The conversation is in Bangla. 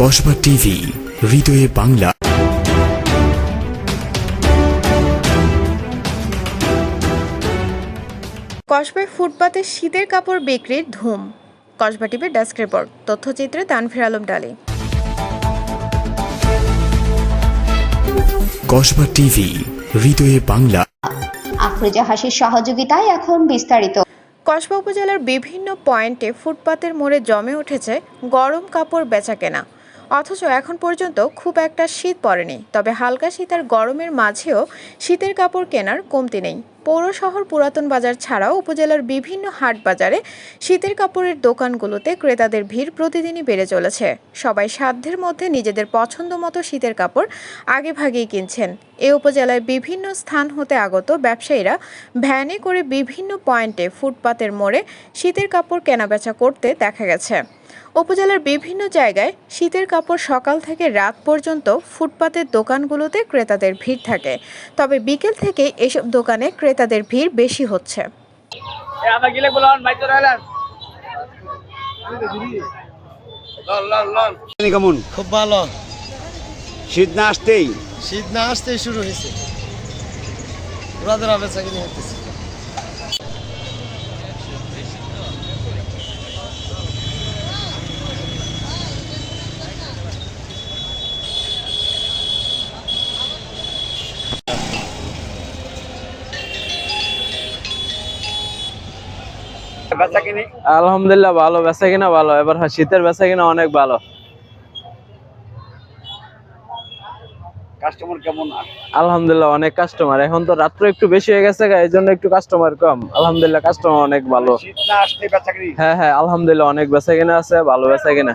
কসবা টিভি হৃদয়ে বাংলা। কসবায় ফুটপাতে শীতের কাপড় বিক্রির ধুম। কসবা টিভির ডেস্ক রিপোর্ট তথ্যচিত্রে তানফির আলম ডালি। কসবা টিভি হৃদয়ে বাংলা। আফরোজা হাসির সহযোগিতায় এখন বিস্তারিত। কসবা উপজেলার বিভিন্ন পয়েন্টে ফুটপাতের মোড়ে জমে উঠেছে গরম কাপড় বেচাকেনা। অথচ এখন পর্যন্ত খুব একটা শীত পড়েনি। তবে হালকা শীত আর গরমের মাঝেও শীতের কাপড় কেনার কমতি নেই। পৌর শহর পুরাতন বাজার ছাড়াও উপজেলার বিভিন্ন হাট বাজারে শীতের কাপড়ের দোকানগুলোতে ক্রেতাদের ভিড় প্রতিদিনই বেড়ে চলেছে। সবাই সাধ্যের মধ্যে নিজেদের পছন্দ মতো শীতের কাপড় আগে ভাগেই কিনছেন। এ উপজেলায় বিভিন্ন স্থান হতে আগত ব্যবসায়ীরা ভ্যানে করে বিভিন্ন পয়েন্টে ফুটপাতের মোড়ে শীতের কাপড় কেনাবেচা করতে দেখা গেছে। উপজেলার বিভিন্ন জায়গায় শীতের কাপড় সকাল থেকে রাত পর্যন্ত ফুটপাতের দোকানগুলোতে ক্রেতাদের ভিড় থাকে। তবে বিকেল থেকে এসব দোকানে ক্রেতাদের ভিড় বেশি হচ্ছে। কেমন? খুব ভালো। শীত না আসতেই? শীত না আসতেই শুরু হয়েছে। হতেছে আলহামদুলিল্লাহ ভালো বেচা কিনা ভালো। এবার শীতের বেচা কিনা অনেক ভালো। কাস্টমার কেমন? আলহামদুলিল্লাহ অনেক কাস্টমার এখন তো রাত্র একটু বেশি হয়ে গেছে এই জন্য একটু কাস্টমার কম। আলহামদুলিল্লাহ কাস্টমার অনেক ভালো। হ্যাঁ হ্যাঁ আলহামদুলিল্লাহ অনেক বেচা কিনা আছে ভালো বেচা কিনা।